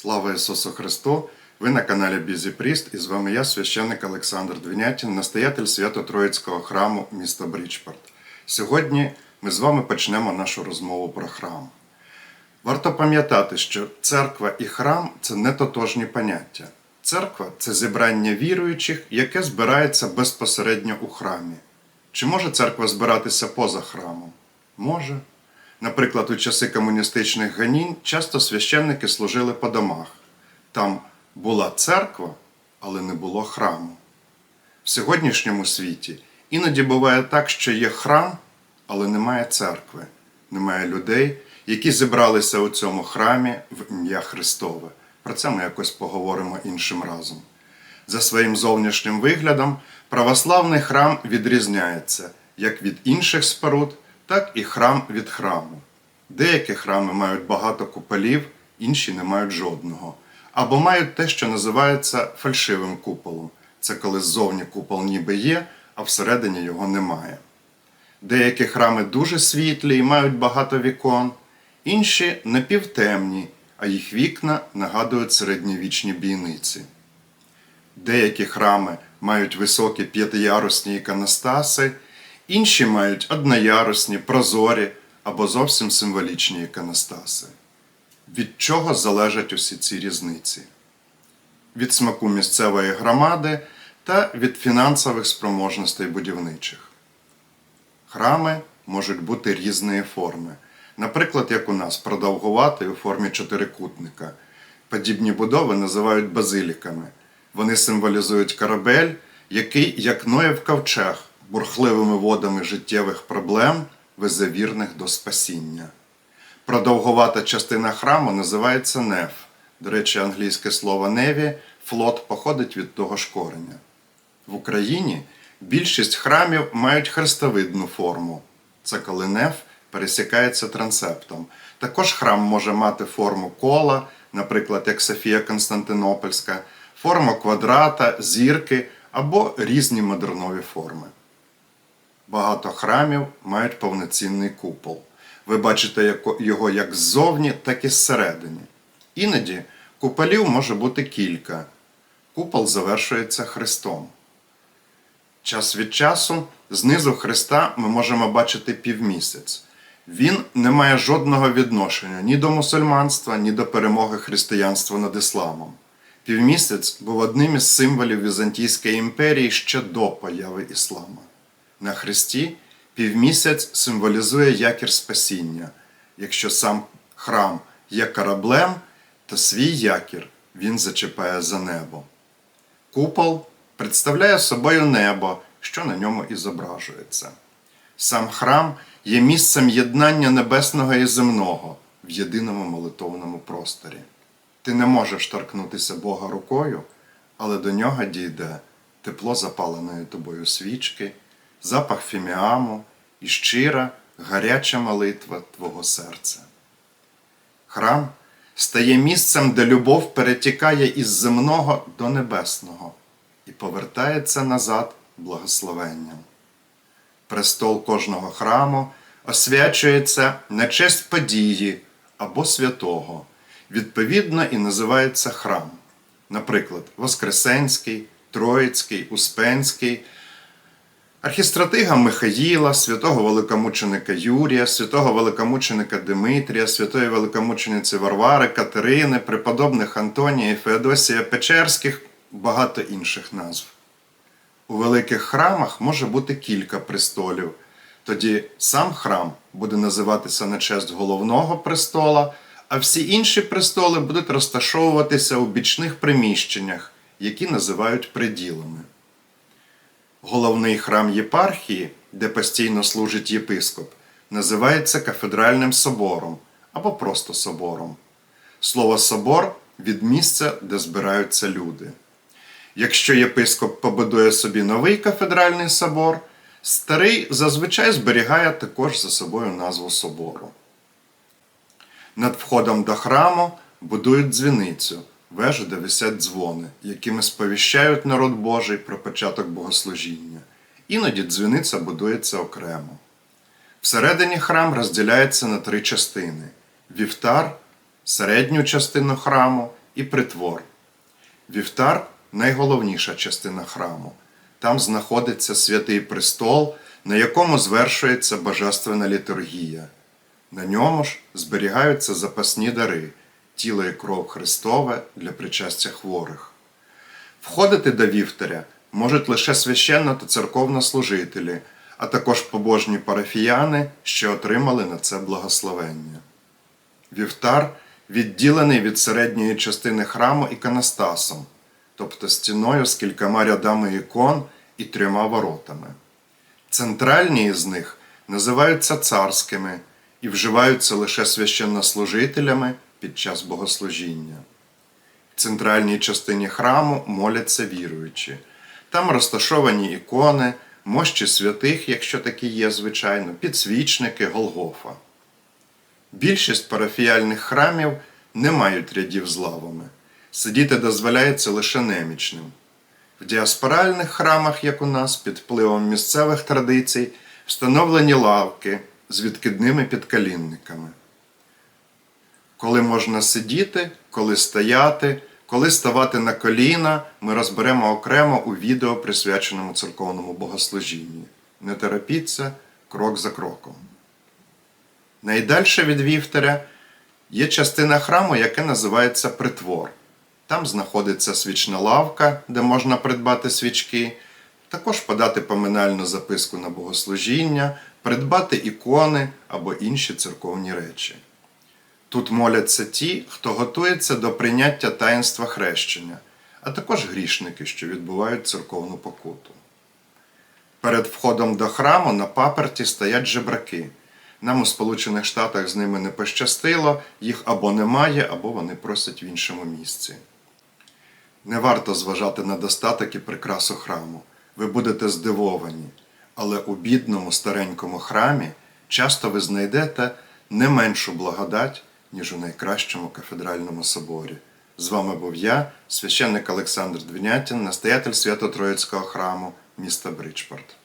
Слава Ісусу Христу! Ви на каналі Бізі Пріст і з вами я, священник Олександр Двінятін, настоятель Свято-Троїцького храму міста Брічпорт. Сьогодні ми з вами почнемо нашу розмову про храм. Варто пам'ятати, що церква і храм це не тотожні поняття. Церква це зібрання віруючих, яке збирається безпосередньо у храмі. Чи може церква збиратися поза храмом? Може. Наприклад, у часи комуністичних ганінь часто священники служили по домах. Там була церква, але не було храму. В сьогоднішньому світі іноді буває так, що є храм, але немає церкви, немає людей, які зібралися у цьому храмі в ім'я Христове. Про це ми якось поговоримо іншим разом. За своїм зовнішнім виглядом православний храм відрізняється як від інших споруд, так і храм від храму. Деякі храми мають багато куполів, інші не мають жодного, або мають те, що називається фальшивим куполом. Це коли ззовні купол ніби є, а всередині його немає. Деякі храми дуже світлі і мають багато вікон, інші напівтемні, а їх вікна нагадують середньовічні бійниці. Деякі храми мають високі п'ятиярусні іконостаси, інші мають одноярусні, прозорі або зовсім символічні іконостаси. Від чого залежать усі ці різниці? Від смаку місцевої громади та від фінансових спроможностей будівничих. Храми можуть бути різної форми. Наприклад, як у нас, продовгуватий у формі чотирикутника. Подібні будови називають базиліками. Вони символізують корабель, який, як Ноєв ковчег, бурхливими водами життєвих проблем везе вірних до спасіння. Продовгувата частина храму називається неф. До речі, англійське слово неві флот походить від того ж кореня. В Україні більшість храмів мають хрестовидну форму. Це коли неф пересікається трансептом. Також храм може мати форму кола, наприклад, як Софія Константинопольська, форму квадрата, зірки або різні модернові форми. Багато храмів мають повноцінний купол. Ви бачите його як ззовні, так і зсередині. Іноді куполів може бути кілька. Купол завершується хрестом. Час від часу знизу Христа ми можемо бачити півмісяць. Він не має жодного відношення ні до мусульманства, ні до перемоги християнства над ісламом. Півмісяць був одним із символів Візантійської імперії ще до появи іслама. На Христі півмісяць символізує якір спасіння. Якщо сам храм є кораблем, то свій якір він зачіпає за небо. Купол представляє собою небо, що на ньому і зображується. Сам храм є місцем єднання небесного і земного в єдиному молитовному просторі. Ти не можеш торкнутися Бога рукою, але до нього дійде тепло запаленої тобою свічки, запах фіміаму і щира, гаряча молитва Твого серця. Храм стає місцем, де любов перетікає із земного до небесного і повертається назад благословенням. Престол кожного храму освячується на честь події або святого, відповідно і називається храм. Наприклад, Воскресенський, Троїцький, Успенський, архістратига Михаїла, святого великомученика Юрія, святого великомученика Димитрія, святої великомучениці Варвари, Катерини, преподобних Антонія і Феодосія Печерських, багато інших назв. У великих храмах може бути кілька престолів. Тоді сам храм буде називатися на честь головного престола, а всі інші престоли будуть розташовуватися у бічних приміщеннях, які називають приділами. Головний храм єпархії, де постійно служить єпископ, називається кафедральним собором або просто собором. Слово собор від місця, де збираються люди. Якщо єпископ побудує собі новий кафедральний собор, старий зазвичай зберігає також за собою назву собору. Над входом до храму будують дзвіницю, вежу, де висять дзвони, якими сповіщають народ Божий про початок богослужіння. Іноді дзвіниця будується окремо. Всередині храм розділяється на три частини: вівтар, середню частину храму і притвор. Вівтар найголовніша частина храму. Там знаходиться святий престол, на якому звершується божественна літургія. На ньому ж зберігаються запасні дари, тіло і кров Христове для причастя хворих. Входити до вівтаря можуть лише священно та церковнослужителі, а також побожні парафіяни, що отримали на це благословення. Вівтар відділений від середньої частини храму іконостасом, тобто стіною з кількома рядами ікон і трьома воротами. Центральні із них називаються царськими і вживаються лише священнослужителями під час богослужіння. В центральній частині храму моляться віруючі. Там розташовані ікони, мощі святих, якщо такі є, звичайно, підсвічники, Голгофа. Більшість парафіяльних храмів не мають рядів з лавами. Сидіти дозволяється лише немічним. В діаспоральних храмах, як у нас, під впливом місцевих традицій, встановлені лавки з відкидними підкалінниками. Коли можна сидіти, коли стояти, коли ставати на коліна, ми розберемо окремо у відео, присвяченому церковному богослужінню. Не терапіться крок за кроком. Найдальше від вівтаря є частина храму, яка називається притвор. Там знаходиться свічна лавка, де можна придбати свічки, також подати поминальну записку на богослужіння, придбати ікони або інші церковні речі. Тут моляться ті, хто готується до прийняття таїнства хрещення, а також грішники, що відбувають церковну покуту. Перед входом до храму на паперті стоять жебраки. Нам у Сполучених Штатах з ними не пощастило, їх або немає, або вони просять в іншому місці. Не варто зважати на достаток і прикрасу храму. Ви будете здивовані, але у бідному старенькому храмі часто ви знайдете не меншу благодать, ніж у найкращому кафедральному соборі. З вами був я, священник Олександр Двінятін, настоятель Свято-Троїцького храму міста Бричпорт.